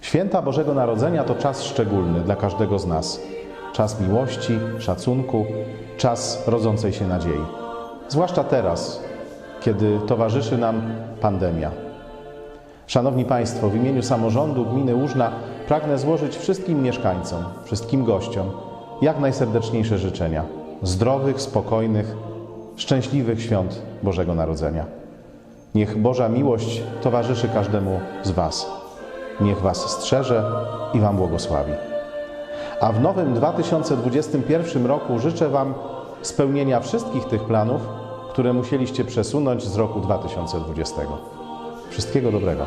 Święta Bożego Narodzenia to czas szczególny dla każdego z nas. Czas miłości, szacunku, czas rodzącej się nadziei. Zwłaszcza teraz, kiedy towarzyszy nam pandemia. Szanowni Państwo, w imieniu samorządu gminy Łużna pragnę złożyć wszystkim mieszkańcom, wszystkim gościom jak najserdeczniejsze życzenia zdrowych, spokojnych, szczęśliwych świąt Bożego Narodzenia. Niech Boża miłość towarzyszy każdemu z Was. Niech Was strzeże i Wam błogosławi. A w nowym 2021 roku życzę Wam spełnienia wszystkich tych planów, które musieliście przesunąć z roku 2020. Wszystkiego dobrego.